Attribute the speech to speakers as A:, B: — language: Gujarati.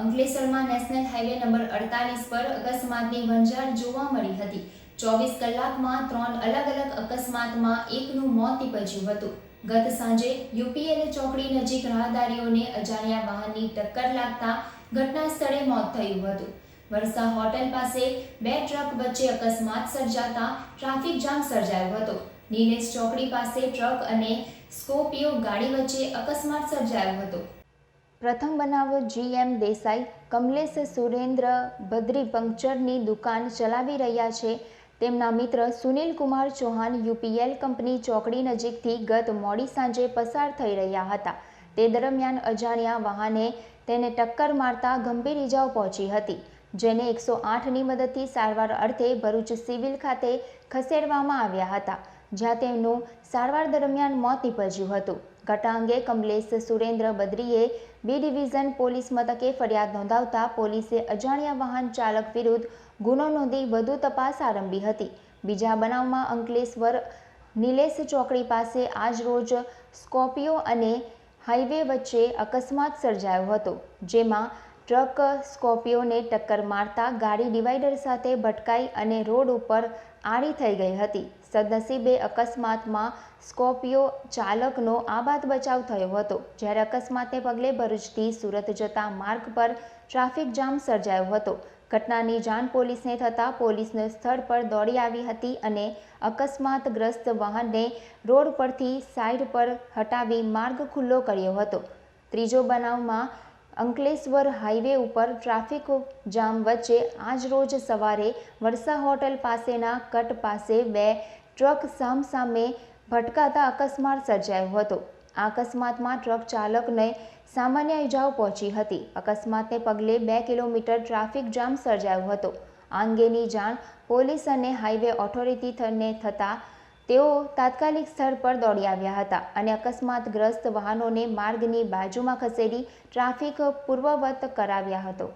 A: અંકલેશ્વરમાં નેશનલ હાઈવે નંબર અડતાલીસ પર અકસ્માતની વંજાર જોવા મળી હતી. ચોવીસ કલાકમાં ત્રણ અલગ અલગ અકસ્માતમાં એકનું મોત નીપજ્યું હતું. ગત સાંજે યુપીએલ ચોકડી નજીક રાહદારીઓને અજાણ્યા વાહનની ટક્કર લાગતા ઘટના સ્થળે મોત થયું હતું. વરસા હોટેલ પાસે બે ટ્રક વચ્ચે અકસ્માત સર્જાતા ટ્રાફિક જામ સર્જાયો હતો. નીલેશ ચોકડી પાસે ટ્રક અને સ્કોપિયો ગાડી વચ્ચે અકસ્માત સર્જાયો હતો. પ્રથમ બનાવો જીએમ દેસાઈ, કમલેશ સુરેન્દ્ર ભદ્રી પંક્ચરની દુકાન ચલાવી રહ્યા છે. તેમના મિત્ર સુનિલ કુમાર ચૌહાણ યુપીએલ કંપની ચોકડી નજીકથી ગત મોડી સાંજે પસાર થઈ રહ્યા હતા. તે દરમિયાન અજાણ્યા વાહને તેને ટક્કર મારતા ગંભીર ઇજાઓ પહોંચી હતી, જેને એકસો આઠની મદદથી સારવાર અર્થે ભરૂચ સિવિલ ખાતે ખસેડવામાં આવ્યા હતા. જ્યાં તેમનું સારવાર દરમિયાન મોત નીપજ્યું હતું. ઘટના અંગે કમલેશ સુરેન્દ્ર બદ્રીએ બી ડિવિઝન પોલીસ મથકે ફરિયાદ નોંધાવતા પોલીસે અજાણ્યા વાહન ચાલક વિરુદ્ધ ગુનો નોંધી વધુ તપાસ આરંભી હતી. બીજા બનાવમાં અંકલેશ્વર નિલેશ ચોકડી પાસે આજ રોજ સ્કોર્પિયો અને હાઈવે વચ્ચે અકસ્માત સર્જાયો હતો, જેમાં ટ્રક સ્કોર્પિયોને ટક્કર મારતા ગાડી ડિવાઈડર સાથે ભટકાઈ અને રોડ ઉપર આડી થઈ ગઈ હતી. સદનસીબે અકસ્માતમાં સ્કોર્પિયો ચાલકનો આબાદ બચાવ થયો હતો. જ્યારે અકસ્માતને પગલે ભરૂચથી સુરત જતા માર્ગ પર ટ્રાફિક જામ સર્જાયો હતો. ઘટનાની જાણ પોલીસને થતાં પોલીસને સ્થળ પર દોડી આવી હતી અને અકસ્માતગ્રસ્ત વાહનને રોડ પરથી સાઈડ પર હટાવી માર્ગ ખુલ્લો કર્યો હતો. ત્રીજો બનાવમાં અંકલેશ્વર હાઈવે ઉપર ટ્રાફિક જામ વચ્ચે આજ રોજ સવારે વરસા હોટલ પાસેના કટ પાસે બે ટ્રક સામસામે ભટકાતા અકસ્માત સર્જાયો હતો. આ અકસ્માતમાં ટ્રક ચાલકને સામાન્ય ઇજાઓ પહોંચી હતી. અકસ્માતને પગલે બે કિલોમીટર ટ્રાફિક જામ સર્જાયો હતો. આ અંગેની જાણ પોલીસ અને હાઈવે ઓથોરિટીને થતાં તેઓ તાત્કાલિક સ્થળ પર દોડી આવ્યા હતા અને અકસ્માતગ્રસ્ત વાહનોને માર્ગની બાજુમાં ખસેડી ટ્રાફિક પૂર્વવત કરાવ્યા હતો.